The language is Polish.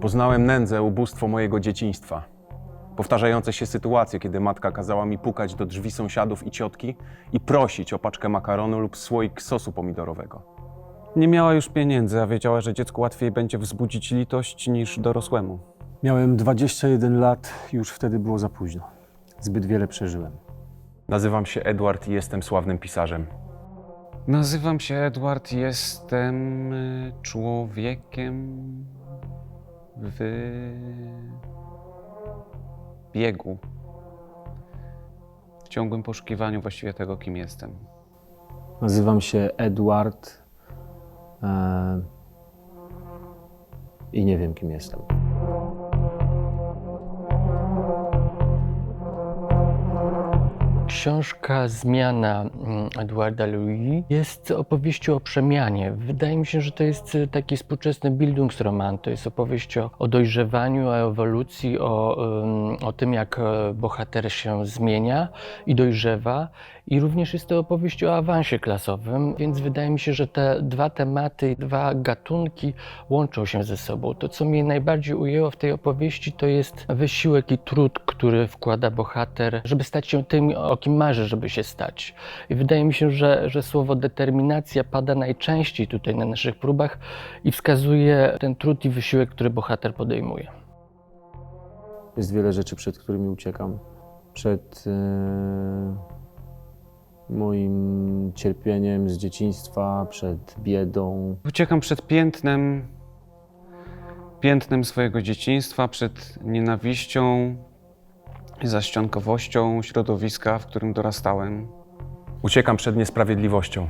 Poznałem nędzę, ubóstwo mojego dzieciństwa. Powtarzające się sytuacje, kiedy matka kazała mi pukać do drzwi sąsiadów i ciotki i prosić o paczkę makaronu lub słoik sosu pomidorowego. Nie miała już pieniędzy, a wiedziała, że dziecku łatwiej będzie wzbudzić litość niż dorosłemu. Miałem 21 lat i już wtedy było za późno. Zbyt wiele przeżyłem. Nazywam się Edward i jestem sławnym pisarzem. Nazywam się Edward, jestem y, człowiekiem w biegu. W ciągłym poszukiwaniu właściwie tego, kim jestem. Nazywam się Edward e, i nie wiem, kim jestem. Książka Zmiana mm, Edwarda Louis jest opowieścią o przemianie. Wydaje mi się, że to jest y, taki współczesny Bildungsroman. To jest opowieść o, o dojrzewaniu, o ewolucji, o, o tym, jak e, bohater się zmienia i dojrzewa. I również jest to opowieść o awansie klasowym, więc wydaje mi się, że te dwa tematy, dwa gatunki łączą się ze sobą. To, co mnie najbardziej ujęło w tej opowieści, to jest wysiłek i trud, który wkłada bohater, żeby stać się tym, o kim marzy, żeby się stać. I wydaje mi się, że, że słowo determinacja pada najczęściej tutaj na naszych próbach i wskazuje ten trud i wysiłek, który bohater podejmuje. Jest wiele rzeczy, przed którymi uciekam. Przed e, moim cierpieniem z dzieciństwa, przed biedą. Uciekam przed piętnem, piętnem swojego dzieciństwa, przed nienawiścią Zaściankowością środowiska, w którym dorastałem. Uciekam przed niesprawiedliwością.